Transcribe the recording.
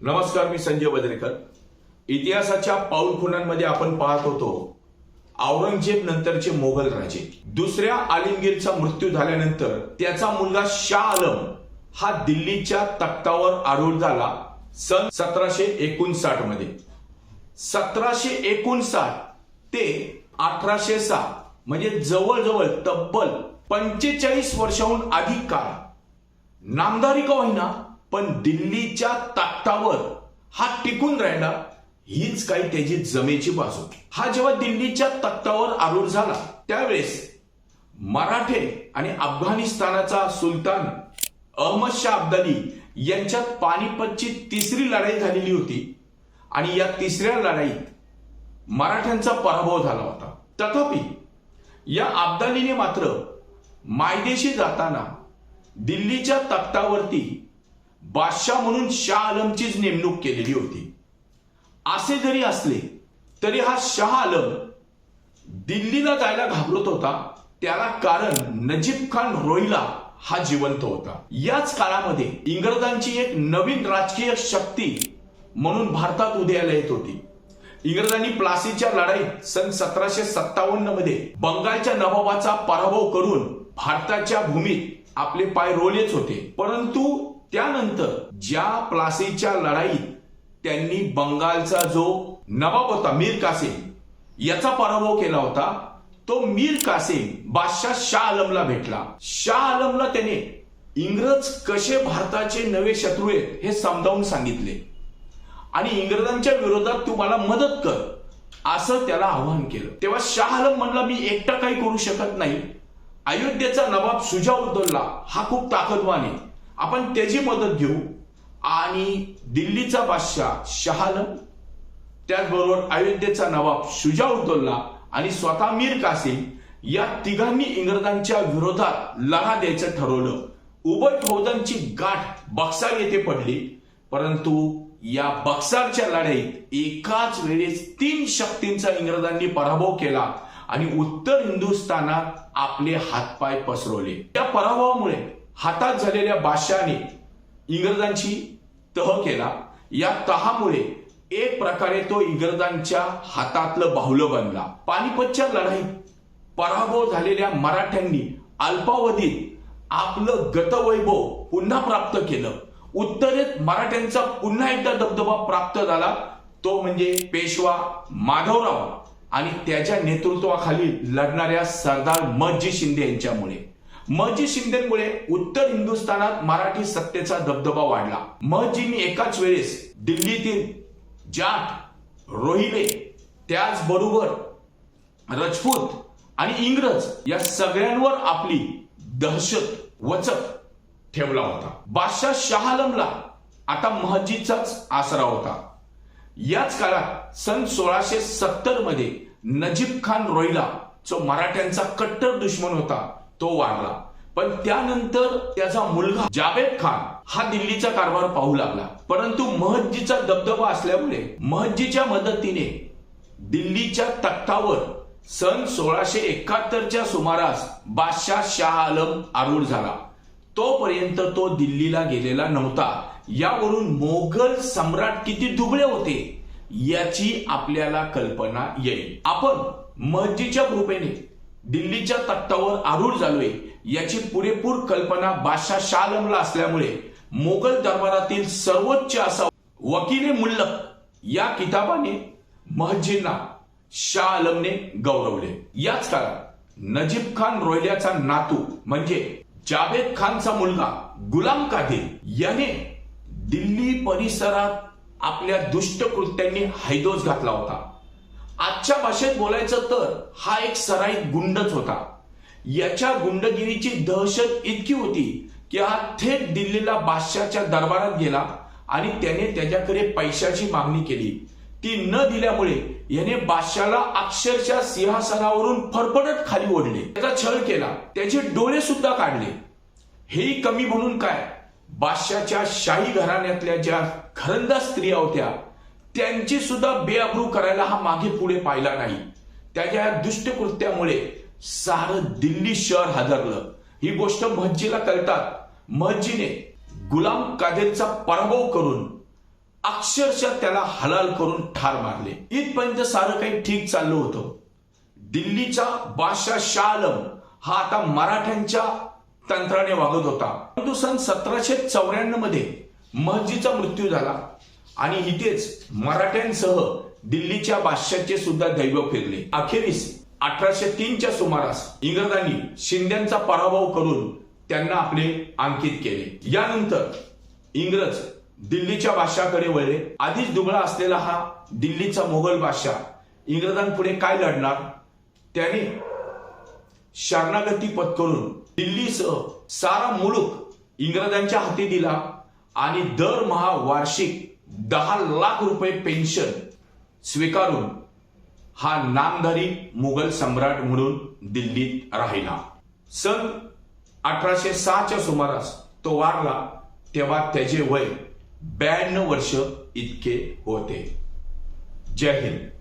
नमस्कार मी संजय वज्रेकर इतिहासाच्या पाऊलखुणांमध्ये आपण पाहत होतो औरंगजेब नंतरचे मोगल राजे. दुसऱ्या आलिमगीरचा मृत्यू झाल्यानंतर त्याचा मुलगा शाह आलम हा दिल्लीच्या तख्तावर आरूढ झाला सन सतराशे एकोणसाठमध्ये. सतराशे एकोणसाठ ते अठराशे सहा म्हणजे जवळजवळ तब्बल पंचेचाळीस वर्षाहून अधिक काळ. नामदारी का होईना? पण दिल्लीच्या तख्तावर हा टिकून राहिला हीच काही त्याची जमेची बाजू. हा जेव्हा दिल्लीच्या तख्तावर आरूढ झाला त्यावेळेस मराठे आणि अफगाणिस्तानाचा सुलतान अहमद शाह अब्दाली यांच्यात पानिपतची तिसरी लढाई झालेली होती आणि या तिसऱ्या लढाईत मराठ्यांचा पराभव झाला होता. तथापि या अब्दालीने मात्र मायदेशी जाताना दिल्लीच्या तख्तावरती बादशाह म्हणून शाह आलमचीच नेमणूक केलेली होती. असे जरी असले तरी हा शाह आलम दिल्लीला जायला घाबरत होता. त्याला कारण नजीब खान रोहिला हा जिवंत होता. याच काळामध्ये इंग्रजांची एक नवीन राजकीय शक्ती म्हणून भारतात उदयाला येत होती. इंग्रजांनी प्लासीच्या लढाईत सन सतराशे सत्तावन्नमध्ये बंगालच्या नवाबाचा पराभव करून भारताच्या भूमीत आपले पाय रोलेच होते. परंतु त्यानंतर ज्या प्लासीच्या लढाईत त्यांनी बंगालचा जो नवाब होता मीर कासिम याचा पराभव केला होता तो मीर कासिम बादशाह शाह आलमला भेटला. शाह आलमला त्याने इंग्रज कसे भारताचे नवे शत्रू आहेत हे समजावून सांगितले. आणि इंग्रजांच्या विरोधात तू मला मदत कर असं त्याला आवाहन केलं. तेव्हा शाह आलम म्हणला मी एकटा काही करू शकत नाही. अयोध्येचा नवाब सुजाउद्दौला हा खूप ताकदवान आहे. आपण त्याची मदत घेऊ. आणि दिल्लीचा बादशाह शाह त्याचबरोबर अयोध्येचा नवाब शुजाउद्दौला आणि स्वतः मीर कासिम या तिघांनी इंग्रजांच्या विरोधात लढा द्यायचं ठरवलं. उभय फौजांची गाठ बक्सार येथे पडली. परंतु या बक्सारच्या लढाईत एकाच वेळेस तीन शक्तींचा इंग्रजांनी पराभव केला आणि उत्तर हिंदुस्थानात आपले हातपाय पसरवले. त्या पराभवामुळे हातात झालेल्या बादशहाने इंग्रजांची तह केला. या तहामुळे एक प्रकारे तो इंग्रजांच्या हातातलं बाहुलं बनला. पानिपतच्या लढाईत पराभव झालेल्या मराठ्यांनी अल्पावधीत आपलं गतवैभव पुन्हा प्राप्त केलं. उत्तरेत मराठ्यांचा पुन्हा एकदा दबदबा प्राप्त झाला. तो म्हणजे पेशवा माधवराव आणि त्याच्या नेतृत्वाखाली लढणाऱ्या सरदार मजी शिंदे यांच्यामुळे. महजी शिंदेमुळे उत्तर हिंदुस्थानात मराठी सत्तेचा दबदबा वाढला. महजींनी एकाच वेळेस दिल्लीतील जाट रोहिले त्याचबरोबर रजपूत आणि इंग्रज या सगळ्यांवर आपली दहशत वचक ठेवला होता. बादशाह शहालमला आता महजीचाच आसरा होता. याच काळात सन सोळाशे सत्तरमध्ये नजीब खान रोहिला जो मराठ्यांचा कट्टर दुश्मन होता तो वाढला पण त्यानंतर त्याचा मुलगा जावेद खान हा दिल्लीचा कारभार पाहू लागला. परंतु महज्जीचा दबदबा असल्यामुळे महज्जीच्या मदतीने दिल्लीच्या तख्तावर सन सोळाशे एकाहत्तरच्या सुमारास बादशाह शाह आलम आरूढ झाला. तोपर्यंत तो दिल्लीला गेलेला नव्हता. यावरून मोगल सम्राट किती दुबळे होते याची आपल्याला कल्पना येईल. आपण महजीच्या कृपेने दिल्लीच्या तट्टावर आरूढ झालोय. याची पुरेपूर कल्पना बादशाह शाह आलमला असल्यामुळे मोगल दरबारातील सर्वोच्च असा वकिले मुल्लक या किताबाने महजींना शाह आलमने गौरवले. याच काळात नजीब खान रोहिल्याचा नातू म्हणजे जावेद खानचा मुलगा गुलाम कादिर याने दिल्ली परिसरात आपल्या दुष्ट कृत्यांनी हैदोस घातला होता. आजच्या भाषेत बोलायचं तर हा एक सराईत गुंडच होता. याच्या गुंडगिरीची दहशत इतकी होती की हा थेट दिल्लीला बादशाच्या दरबारात गेला आणि त्याने त्याच्याकडे पैशाची मागणी केली. ती न दिल्यामुळे याने बादशाला अक्षरशः सिंहासनावरून फरफडत खाली ओढले. त्याचा छळ केला. त्याचे डोळे सुद्धा काढले. हेही कमी म्हणून काय? बादशाच्या शाही घराण्यातल्या ज्या घरंदा स्त्रिया होत्या त्यांची सुद्धा बेअब्रू करायला हा मागे पुढे पाहिला नाही. त्याच्या दुष्टकृत्यामुळे सारं दिल्ली शहर हादरलं. ही गोष्ट महजीला कळतात. महजीने गुलाम कादेरचा पराभव करून अक्षरशः त्याला हलाल करून ठार मारले. इथपर्यंत सारं काही ठीक चाललं होतं. दिल्लीचा बादशाह शाह आलम हा आता मराठ्यांच्या तंत्राने वागत होता. परंतु सन सतराशे चौऱ्याण्णवमध्ये महजीचा मृत्यू झाला. आणि इथेच मराठ्यांसह दिल्लीच्या बादशाचे सुद्धा दैव फिरले अखेरीस अठराशे तीनच्या सुमारास इंग्रजांनी शिंद्यांचा पराभव करून त्यांना आपले अंकित केले. यानंतर इंग्रज दिल्लीच्या बादशाकडे वळले. आधीच दुबळा असलेला हा दिल्लीचा मोगल बादशाह इंग्रजांपुढे काय लढणार? त्याने शरणागती पत्करून दिल्लीसह सारा मुलूक इंग्रजांच्या हाती दिला आणि दरमहा वार्षिक दहा लाख रुपये पेन्शन स्वीकारून हा नामधारी मुघल सम्राट म्हणून दिल्लीत राहिला. सन अठराशे सहाच्या सुमारास तो वारला तेव्हा त्याचे वय ब्याण्णव वर्ष इतके होते. जय हिंद.